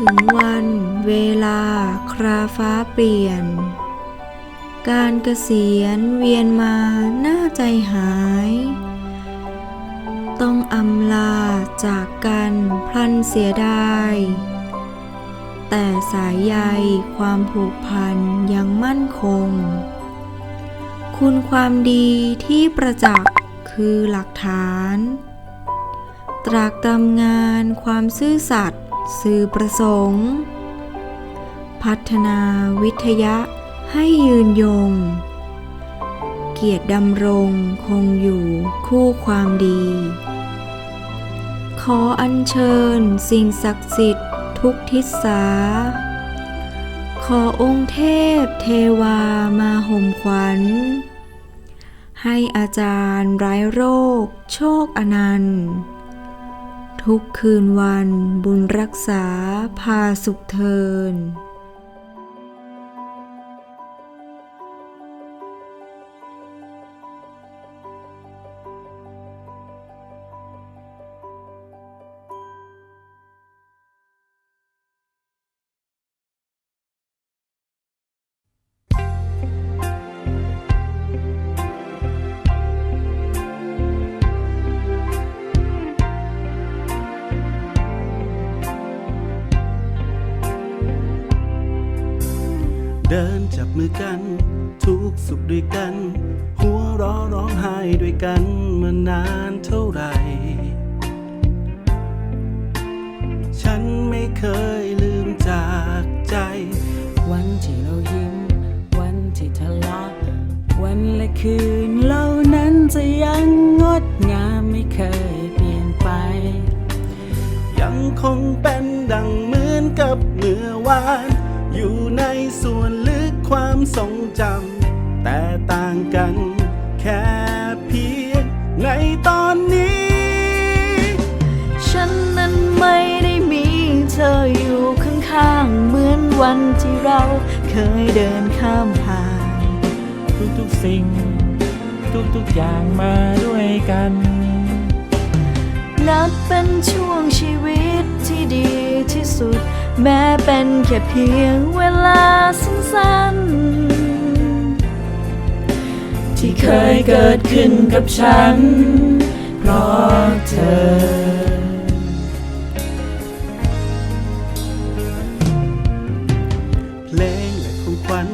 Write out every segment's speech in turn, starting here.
ถึงวันเวลาคราฟ้าเปลี่ยน การเกษียณเวียนมาหน้าใจหาย ต้องอำลาจากกันพลันเสียดายแต่สายใยความผูกพันยังมั่นคง คุณความดีที่ประจักษ์คือหลักฐาน ตรากตรำงานความซื่อสัตย์ สื่อประสงค์ พัฒนาวิทยะให้ยืนยง เกียรติดำรงคงอยู่คู่ความดี ขออัญเชิญสิ่งศักดิ์สิทธิ์ทุกทิศสา ขอองค์เทพเทวามาห่มขวัญ ให้อาจารย์ไร้โรค โชคอนันต์ ทุกคืนวันบุญรักษาพาสุขเทิน ดินจับมือกัน ทุกสุขด้วยกัน หัวเร้อร้องไห้ด้วยกันมานานเท่าไหร่ ฉันไม่เคยลืมจากใจ วันที่เรายิ้ม วันที่ทะเลาะวันและคืนเหล่านั้นจะยังงดงามไม่เคยเปลี่ยนไป ยังคงเป็นดังเหมือนกับเมื่อวาน อยู่ในส่วนลึกความทรงจำแต่ต่างกันแค่เพียงในตอนนี้ ฉันนั้นไม่ได้มีเธออยู่ข้างๆเหมือนวันที่เราเคยเดินข้ามผ่าน ทุกๆสิ่ง ทุกๆอย่างมาด้วยกันนับเป็นช่วงชีวิตที่ดีที่สุด แม้เป็นแค่เพียงเวลาสั้นๆ ที่เคยเกิดขึ้นกับฉัน เพราะเธอเพลงและของขวัญ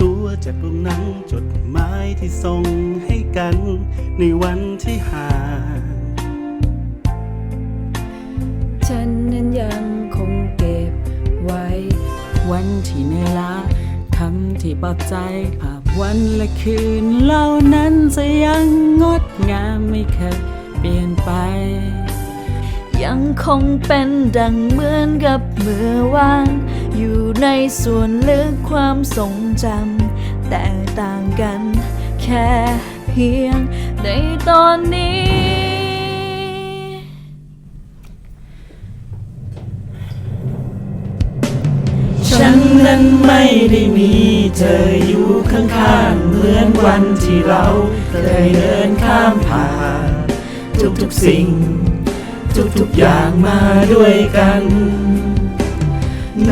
ตัวจากดวงหนังจดหมายที่ส่งให้กันในวัน ที่เหนื่อยล้าคำที่ปลอบใจ ภาพวันและคืนเหล่านั้นจะยังงดงามไม่เคยเปลี่ยนไป ยังคงเป็นดังเหมือนกับเมื่อวาน อยู่ในส่วนลึกความทรงจำ แต่ต่างกันแค่เพียงในตอนนี้ นั้นไม่ได้มีเธออยู่ข้างๆเหมือนวันที่เราเคยเดินข้ามผ่านทุกๆสิ่ง ทุกๆอย่างมาด้วยกัน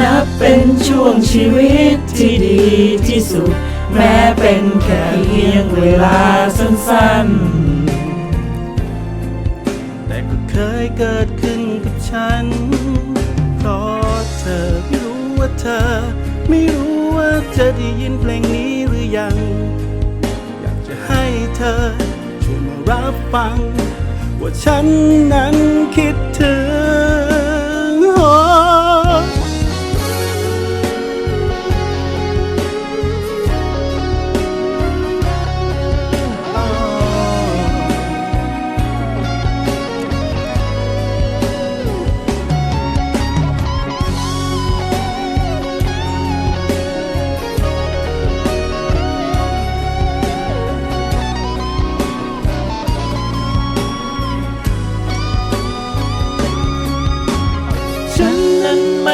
นับเป็นช่วงชีวิตที่ดีที่สุด แม้เป็นแค่เพียงเวลาสั้นๆ แต่ก็เคยเกิดขึ้นกับฉัน เธอ ไม่รู้ว่าจะได้ยินเพลงนี้หรือยัง อยากจะให้เธอ ช่วยมารับฟัง ว่าฉันนั้นคิดถึง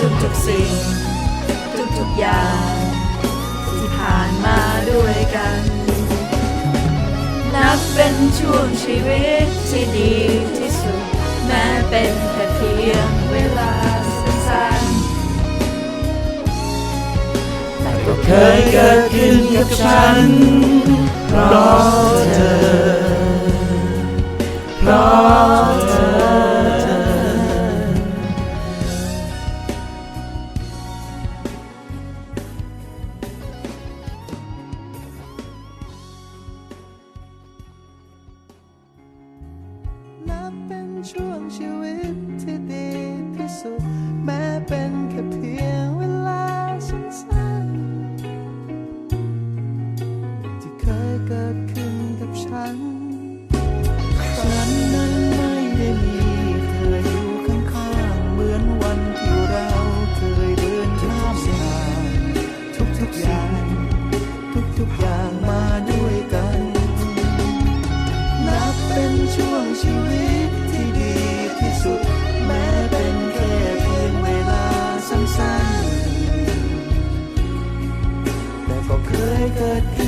ทุกๆสิ่ง ทุกๆอย่าง ที่ผ่านมาด้วยกัน นับเป็นช่วงชีวิตที่ดีที่สุด แม้เป็นแค่เพียงเวลาสั้นๆแต่ก็เคยเกิดขึ้นกับฉันเพราะเธอ ทุกอย่างมาด้วยกัน นับเป็นช่วงชีวิตที่ดีที่สุด แม้เป็นแค่เพียงเวลาสั้นๆ แต่ก็เคยเกิดขึ้น